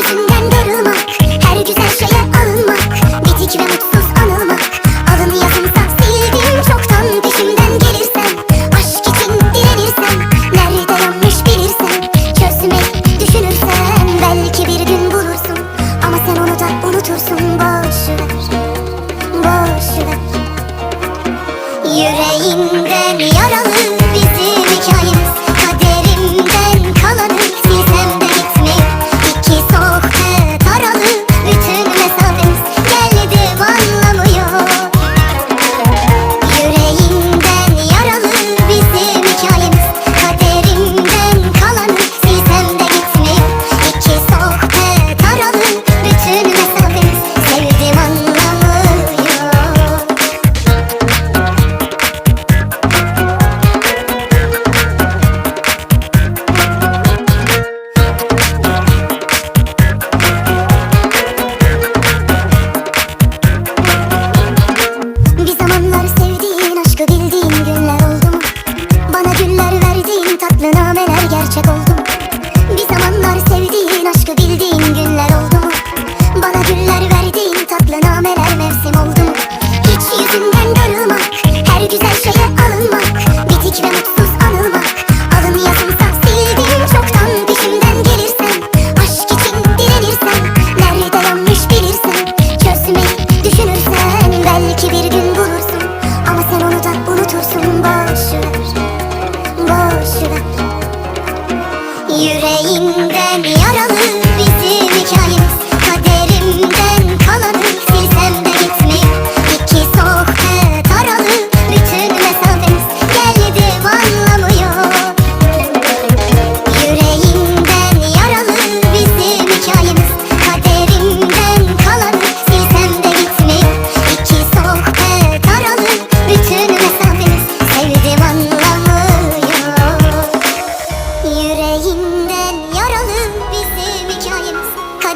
Her güzel şeye alınmak Bitik ve mutsuz anılmak. Alın yazımsa sildim çoktan Peşimden gelirsen Aşk için direnirsen Nerede yanlış bilirsen Çözmeyi düşünürsen Belki bir gün bulursun. Ama sen onu da unutursun Boşver Boşver Yüreğimden yaralı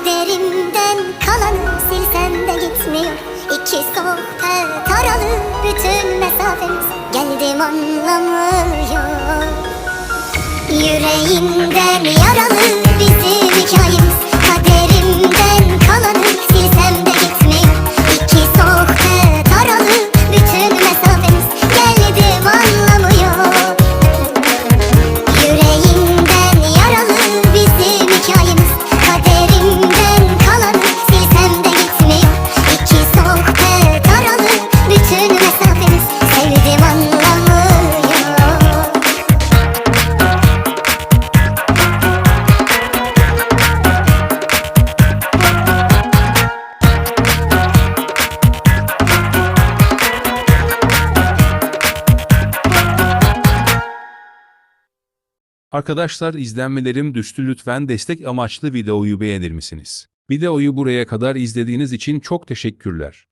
kaderimden kalanı silsem de gitmiyor. İki sohbet taralı bütün mesafemiz. Geldim anlamıyor. Yüreğimden yaralı Arkadaşlar izlenmelerim düştü lütfen destek amaçlı videoyu beğenir misiniz? Videoyu buraya kadar izlediğiniz için çok teşekkürler.